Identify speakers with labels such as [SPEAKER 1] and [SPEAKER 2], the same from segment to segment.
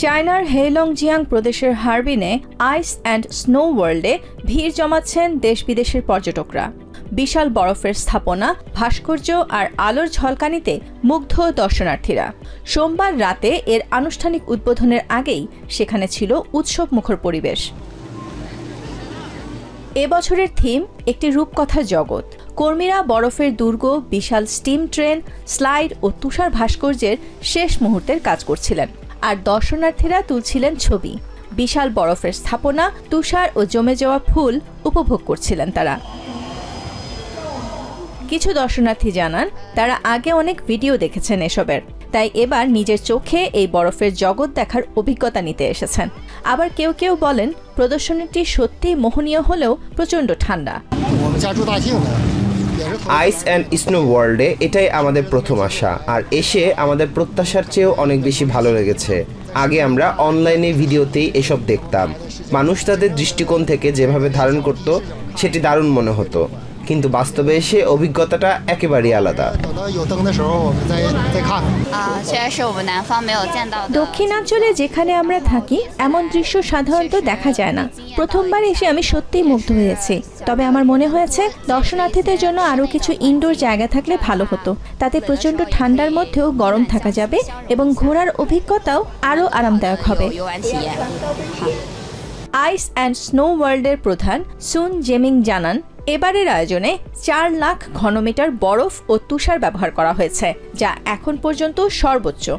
[SPEAKER 1] চায়নার হেলংজিয়াং প্রদেশের হারবিনে আইস and snow ওয়ার্ল্ডে ভিড় জমাচ্ছেন দেশ বিদেশের পর্যটকরা। বিশাল বরফের স্থাপনা, ভাস্কর্য আর আলোর ঝলকানিতে মুগ্ধ দর্শনার্থীরা। সোমবার রাতে এর আনুষ্ঠানিক উদ্বোধনের আগেই সেখানে ছিল উৎসব মুখর পরিবেশ। এবছরের থিম, একটি রূপকথার জগৎ। কর্মীরা বরফের দুর্গ, বিশাল স্টিম ট্রেন, স্লাইড ও তুষার ভাস্কর্যের শেষ মুহূর্তের কাজ করছিলেন। আর দর্শনার্থীরা তুলছিলেন ছবি। বিশাল বরফের স্থাপনা, তুষার ও জমে যাওয়া ফুল উপভোগ করছিলেন তারা। কিছু দর্শনার্থী জানান, তারা আগে অনেক ভিডিও দেখেছেন এসবের। তাই এবার নিজের চোখে এই বরফের জগৎ দেখার অভিজ্ঞতা নিতে এসেছেন। আবার কেউ কেউ বলেন, প্রদর্শনীটি সত্যি মোহনীয় হলেও প্রচণ্ড ঠান্ডা।
[SPEAKER 2] আইস অ্যান্ড স্নো ওয়ার্ল্ডে এটাই আমাদের প্রথম আশা। আর এসে আমাদের প্রত্যাশার চেয়েও অনেক বেশি ভালো লেগেছে। আগে আমরা অনলাইনে ভিডিওতেই এসব দেখতাম। মানুষ তাদের দৃষ্টিকোণ থেকে যেভাবে ধারণ করত, সেটি দারুণ মনে হতো। কিন্তু বাস্তবে এসে অভিজ্ঞতাটা একেবারেই আলাদা।
[SPEAKER 1] দক্ষিণাঞ্চলে যেখানে আমরা থাকি, এমন দৃশ্য সাধারণত দেখা যায় না। প্রথমবার এসে আমি সত্যিই মুগ্ধ হয়েছি। তবে আমার মনে হয়েছে, দর্শনার্থীদের জন্য আরও কিছু ইনডোর জায়গা থাকলে ভালো হতো। তাতে প্রচণ্ড ঠান্ডার মধ্যেও গরম থাকা যাবে এবং ঘোরার অভিজ্ঞতাও আরও আরামদায়ক হবে। আইস অ্যান্ড স্নো ওয়ার্ল্ডের প্রধান সুন জেমিং জানান এবারের আয়োজনে চার লাখ ঘনমিটার বরফ ও তুষার ব্যবহার করা হয়েছে যা এখন পর্যন্ত সর্বোচ্চ।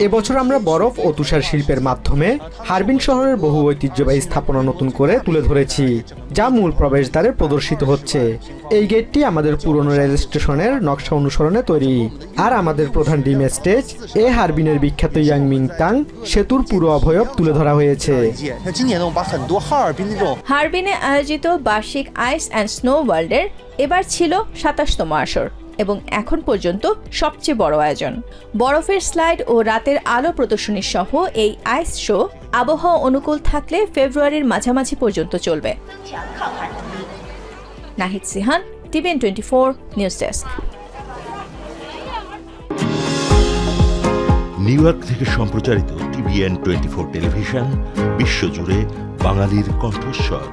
[SPEAKER 3] এবছর আমরা বরফ ও তুষার শিল্পের মাধ্যমে হারবিন শহরের বহু ঐতিহ্যবাহী স্থাপনা নতুন করে তুলে ধরেছি যা মূল প্রবেশদ্বারে প্রদর্শিত হচ্ছে। এই গেটটি আমাদের পুরনো রেল স্টেশনের নকশা অনুসরণে তৈরি। আর আমাদের প্রধান ডিম স্টেজ এ হারবিনের বিখ্যাত ইয়াং তাং সেতুর পুরো অভয়ব তুলে ধরা হয়েছে।
[SPEAKER 1] হারবিনে আয়োজিত বার্ষিক আইস অ্যান্ড স্নো ওয়ার্ল্ডের এবার ছিল সাতাশতম আসর এবং এখন পর্যন্ত সবচেয়ে বড় আয়োজন। বরফের স্লাইড ও রাতের আলো প্রদর্শনী সহ এই আইস শো আবহাওয়া অনুকূল থাকলে ফেব্রুয়ারির মাঝামাঝি পর্যন্ত চলবে। Nahid Sihan, TVN twenty four news desk.
[SPEAKER 4] New York থেকে সম্প্রচারিত টিভিএন টোয়েন্টি ফোর টেলিভিশন, বিশ্বজুড়ে বাঙালির কণ্ঠস্বর।